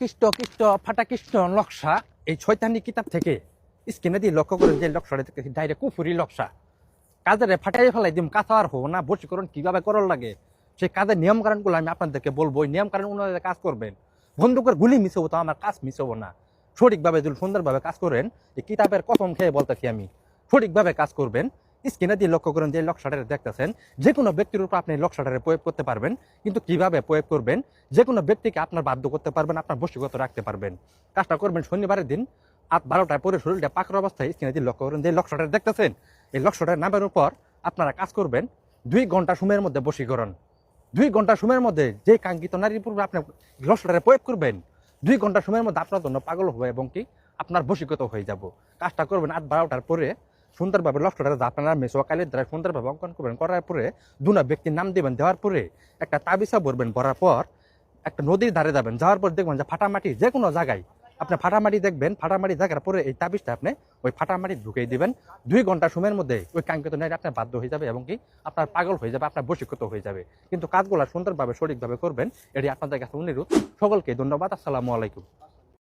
কিষ্ট কিষ্ট ফাটা কিষ্ট লক্সা এই ছয়তানি কিতাব থেকে স্ক্রিনে দিয়ে লক্ষ্য করে যে লক্সাটা দেখতেছি ডাইরেক্ট কুফুরি লক্সা কাজের ফাটাই ফেলাই দিম কাঁথা আর হো না। বসীকরণ কীভাবে করার লাগে? সেই কাজের নিয়ম কারণগুলো আমি আপনাদেরকে বলব। ওই নিয়ম কারণ অনুযায়ী কাজ করবেন, বন্দুকের গুলি মিস হব তো আমার কাজ মিস হব না। সঠিকভাবে যদি সুন্দরভাবে কাজ করেন, এই কিতাবের কসম খেয়ে বলতেছি আমি, সঠিকভাবে কাজ করবেন। স্ক্রিনে দিয়ে লক্ষ্য করেন যে লক্ষ্যটা দেখতেছেন যে কোনো ব্যক্তির উপর আপনি লক্ষ্যটারে প্রয়োগ করতে পারবেন, কিন্তু কীভাবে প্রয়োগ করবেন? যে কোনো ব্যক্তিকে আপনার বাধ্য করতে পারবেন, আপনার বসীগত রাখতে পারবেন। কাজটা করবেন শনিবারের দিন আট বারোটায় পরে শরীরটা পাকর অবস্থায় স্ক্রিনে দিয়ে লক্ষ্য করেন যে লক্ষ্যটা দেখতেছেন? এই লক্ষ্যটার নামের উপর আপনারা কাজ করবেন দুই ঘণ্টা সময়ের মধ্যে বশীকরণ। দুই ঘণ্টা সময়ের মধ্যে যে কাঙ্ক্ষিত নারীর পূর্বে আপনি লক্ষ্যটারে প্রয়োগ করবেন, দুই ঘণ্টা সময়ের মধ্যে আপনার জন্য পাগল হবে এবং কি আপনার বশীগত হয়ে যাব। কাজটা করবেন আট বারোটার পরে সুন্দরভাবে লক্ষ্যটা আপনারা মেসোয়াকালের দ্বারা সুন্দরভাবে অঙ্কন করবেন। করার পরে দুনা ব্যক্তির নাম দেবেন। দেওয়ার পরে একটা তাবিসা ভরবেন ভরার পর একটা নদীর ধারে যাবেন। যাওয়ার পর দেখবেন যে ফাটামাটি যে কোনো জায়গায় আপনি ফাটামাটি দেখবেন। ফাটামাটি দেখার পরে এই তাবিজটা আপনি ওই ফাটামাটি ঢুকিয়ে দিবেন। দুই ঘণ্টা সময়ের মধ্যে ওই কাঙ্ক্ষিত নারী আপনার বাধ্য হয়ে যাবে এবং কি আপনার পাগল হয়ে যাবে, আপনার বশীকৃত হয়ে যাবে। কিন্তু কাজগুলো সুন্দরভাবে, সঠিকভাবে করবেন, এটি আপনাদের কাছে অনুরোধ। সকলকে ধন্যবাদ। আসসালামু আলাইকুম।